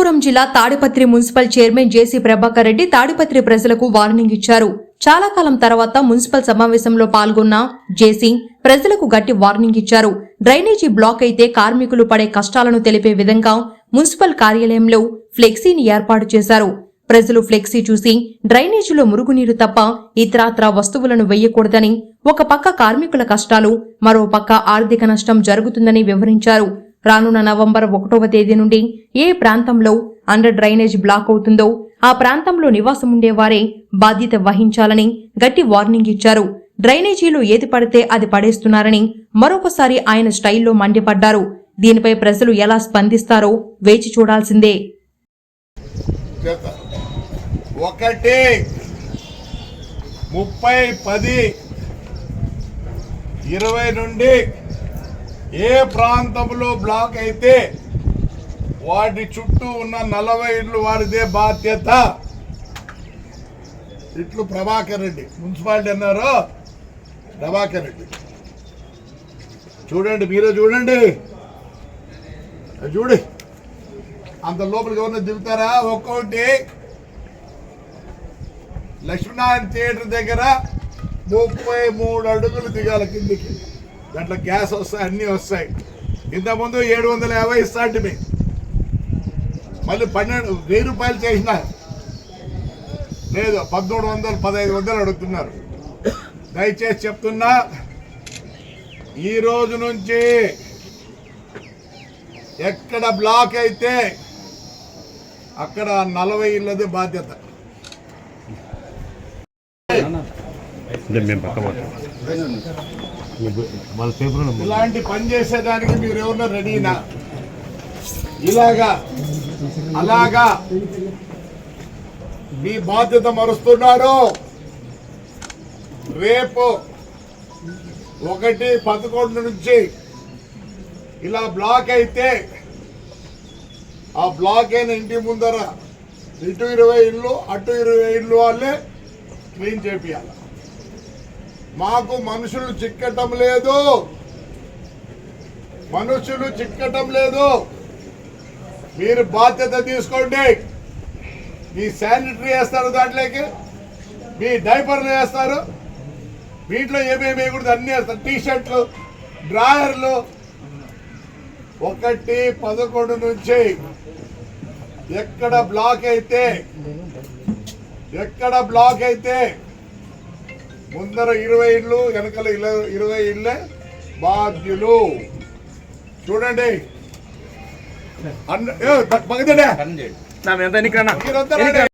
అనంతపురం జిల్లా Tadipatri municipal chairman జేసీ ప్రభాకర్ రెడ్డి తాడిపత్రి ప్రజలకు warning ఇచ్చారు. చాలా కాలం తర్వాత మున్సిపల్ సమావేశంలో పాల్గొన్న జేసీ ప్రజలకు గట్టి వార్నింగ్ ఇచ్చారు. డ్రైనేజీ బ్లాక్ అయితే కార్మికులు పడే కష్టాలను తెలిపే విధంగా మున్సిపల్ కార్యాలయంలో ఫ్లెక్సీని ఏర్పాటు చేశారు. ప్రజలు ఫ్లెక్సీ చూసి డ్రైనేజీలో మురుగునీరు తప్ప ఇతరాత్రా వస్తువులను వెయ్యకూడదని ఒక పక్క కార్మికుల కష్టాలు మరో పక్క ఆర్థిక నష్టం జరుగుతుందని వివరించారు. రానున్న నవంబర్ ఒకటవ తేదీ నుండి ఏ ప్రాంతంలో అండర్ డ్రైనేజ్ బ్లాక్ అవుతుందో ఆ ప్రాంతంలో నివాసం ఉండేవారే బాధ్యత వహించాలని గట్టి వార్నింగ్ ఇచ్చారు. డ్రైనేజీలో ఏది పడితే అది పడేస్తున్నారని మరొకసారి ఆయన స్టైల్లో మండిపడ్డారు. దీనిపై ప్రజలు ఎలా స్పందిస్తారో వేచి చూడాల్సిందే. ఒకటి ముప్పై పది ఇరవై నుండి ఏ ప్రాంతంలో బ్లాక్ అయితే వాటి చుట్టూ ఉన్న నలభై ఇళ్ళు వారిదే బాధ్యత. ఇట్లు ప్రభాకర్ రెడ్డి. మున్సిపాలిటీ అన్నారు? ప్రభాకర్ రెడ్డి. చూడండి మీరే చూడండి. చూడు. అంత లోపలికి ఎవరైనా దిగుతారా? ఒక్కొక్కటి లక్ష్మీనారాయణ థియేటర్ దగ్గర ముప్పై మూడు అడుగులు దిగాలి కిందికి. దాంట్లో గ్యాస్ వస్తాయి అన్నీ వస్తాయి. ఇంతకుముందు ఏడు వందల యాభై ఇస్తాంటి మీ. మళ్ళీ పన్నెండు వెయ్యి రూపాయలు చేసిన లేదు పదమూడు వందలు పదహైదు వందలు అడుగుతున్నారు. దయచేసి చెప్తున్నా ఈ రోజు నుంచి ఎక్కడ బ్లాక్ అయితే అక్కడ నలభై ఇళ్ళది బాధ్యత. మేము పక్క పోతాం వాళ్ళ పేపర్లో ఇలాంటి పని చేసేదానికి మీరు ఎవరన్నా రెడీనా? ఇలాగా అలాగా మీ బాధ్యత మరుస్తున్నారు? రేపు ఒకటి పదకొండు నుంచి ఇలా బ్లాక్ అయితే ఆ బ్లాక్ అయిన ఇంటి ముందర ఇటు ఇరవై ఇళ్ళు అటు ఇరవై ఇళ్ళు వాళ్ళే క్లీన్ చేపియాలి? మాకు మనుషులు చిక్కటం లేదు. మనుషులు చిక్కటం లేదు. మీరు బాధ్యత తీసుకోండి. మీ శానిటరీ వేస్తారు దాంట్లోకి. మీ డైపర్లు వేస్తారు. వీటిలో ఏమేమి వేయకూడదు అన్నీ వేస్తారు. టీ షర్ట్లు డ్రాయర్లు. ఒకటి పదకొండు నుంచి ఎక్కడ బ్లాక్ అయితే ఎక్కడ బ్లాక్ అయితే ముందర ఇరవై ఇళ్ళు వెనకాల ఇల- ఇరవై ఇళ్ళే బాధ్యులు. చూడండి. అన్న మీరంతా రండి.